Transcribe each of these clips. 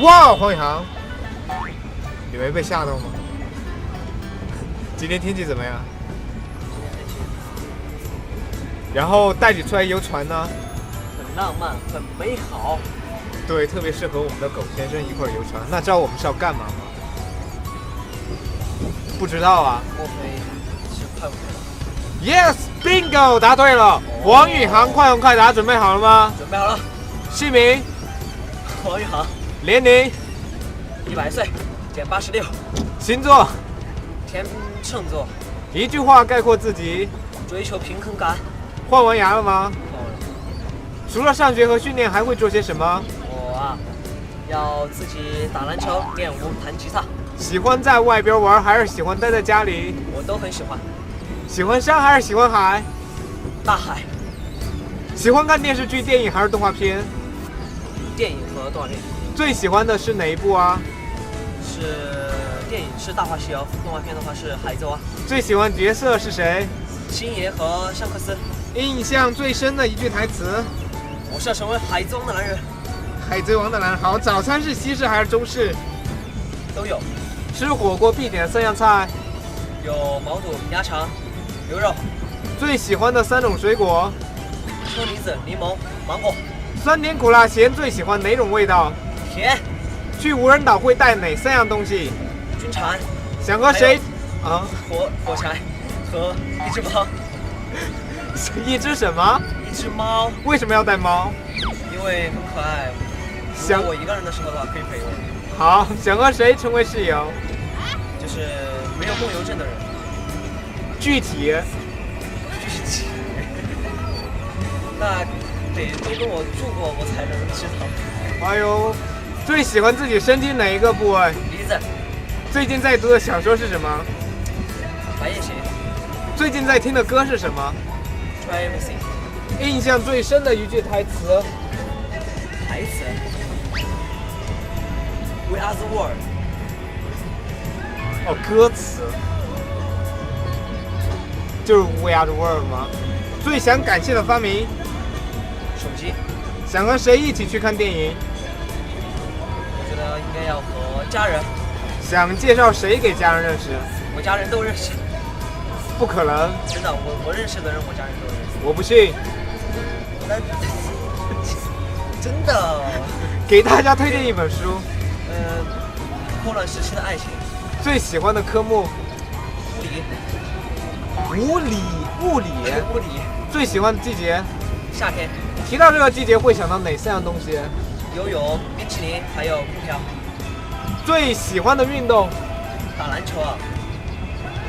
哇，黄宇航，你没被吓到吗？今天天气怎么样？然后带你出来游船呢？很浪漫，很美好。对，特别适合我们的狗先生一块儿游船。那知道我们是要干嘛吗？不知道啊。莫非是快问快？Yes，bingo，答对了。黄宇航，快问快答，准备好了吗？准备好了，姓名、黄宇航，年龄、一百岁，减八十六，星座，天秤座，一句话概括自己。追求平衡感。换完牙了吗？哦，除了上学和训练，还会做些什么？我啊，要自己打篮球、练舞、弹吉他，喜欢在外边玩，还是喜欢待在家里？我都很喜欢。喜欢山还是喜欢海？大海、喜欢看电视剧、电影还是动画片？电影和动画片最喜欢的是哪一部啊？是电影是《大话西游》，动画片的话是《海贼王》。最喜欢角色是谁？星爷和香克斯，印象最深的一句台词？我是要成为海贼王的男人，海贼王的男人好。早餐是西式还是中式？都有，吃火锅必点的三样菜。有毛肚、鸭肠、牛肉、最喜欢的三种水果？车厘子、柠檬、芒果、酸甜苦辣咸，最喜欢哪种味道？甜、去无人岛会带哪三样东西？军铲、想和谁？啊，火火柴和一只猫，一只什么？一只猫，为什么要带猫？因为很可爱。如想果我一个人的时候的话，可以陪我，好，想和谁成为室友？就是没有梦游症的人。具体具体，那得都跟我住过，我才能知道。还有，最喜欢自己身体哪一个部位？鼻子、最近在读的小说是什么？白夜行、最近在听的歌是什么？Try everything，印象最深的一句台词？台词。We are the world，哦，歌词。就是 We Are the World 吗？最想感谢的发明？手机，想和谁一起去看电影？应该要和家人，想介绍谁给家人认识？我家人都认识。不可能，真的，我我认识的人，我家人都认识。我不信。那 真的，给大家推荐一本书，呃，混乱时期的爱情，最喜欢的科目？物理，物理，物理。物理，最喜欢的季节？夏天，提到这个季节会想到哪三样东西？游泳、冰淇淋，还有空调。最喜欢的运动？打篮球啊，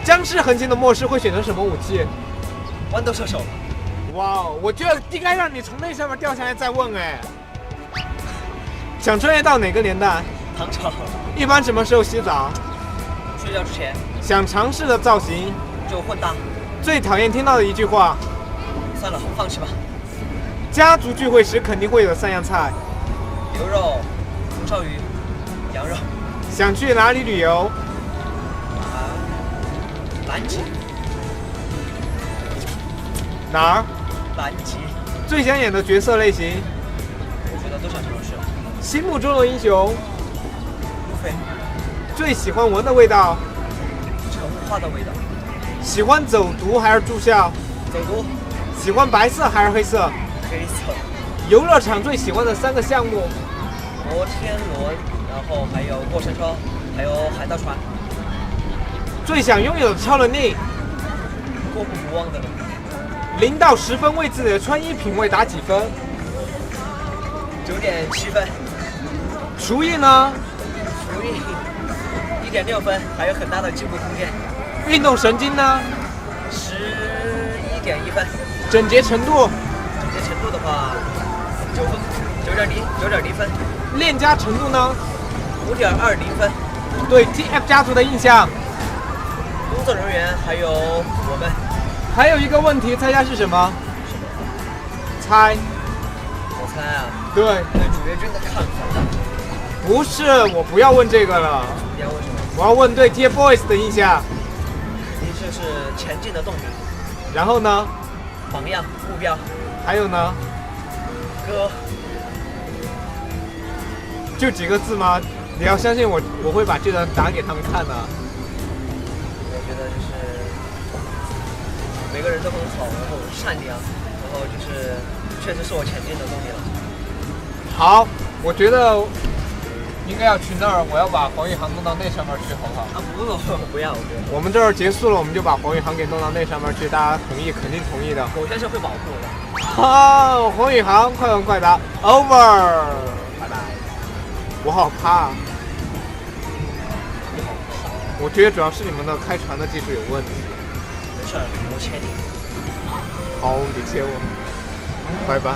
僵尸横行的末世会选择什么武器？豌豆射手，哇哦，我觉得应该让你从那上面掉下来再问哎。想穿越到哪个年代？唐朝。一般什么时候洗澡？睡觉之前想尝试的造型？就混搭，最讨厌听到的一句话？算了，放弃吧。家族聚会时肯定会有三样菜。牛肉、红烧鱼、羊肉。想去哪里旅游？啊，南极，哪儿？南极，最想演的角色类型？我觉得都想尝试。心目中的英雄？路飞，最喜欢闻的味道？橙花的味道。喜欢走读还是住校？走读，喜欢白色还是黑色？黑色。游乐场最喜欢的三个项目？摩天轮，然后还有过山车，还有海盗船。最想拥有的超能力？过目不忘的人，零到十分为自己的穿衣品味打几分？九点七分。厨艺呢？厨艺一点六分，还有很大的进步空间。运动神经呢？十一点一分。整洁程度？整洁程度的话，九分，九点零，九点零分。恋家程度呢？五点二零分。对 TF 家族的印象？工作人员还有我们。还有一个问题，猜下是什么？猜？我猜啊，对，对主角君的看法。不是，我不要问这个了，你要问什么？我要问对 TFBOYS 的印象。肯定就是前进的动力，然后呢？榜样、目标，还有呢？歌，就几个字吗？你要相信我，我会把这段打给他们看的。我觉得就是每个人都很好，然后善良，然后就是确实是我前进的动力了。好，我觉得应该要去那儿，我要把黄宇航弄到那上面去，好不好？啊，不不不要，不要，我们这儿结束了，我们就把黄宇航给弄到那上面去，大家同意，肯定同意的。我先生会保护我的。好，黄宇航，快问快答，over。我好怕，我觉得主要是你们的开船的技术有问题。没事，我切你。好，你切我，拜拜。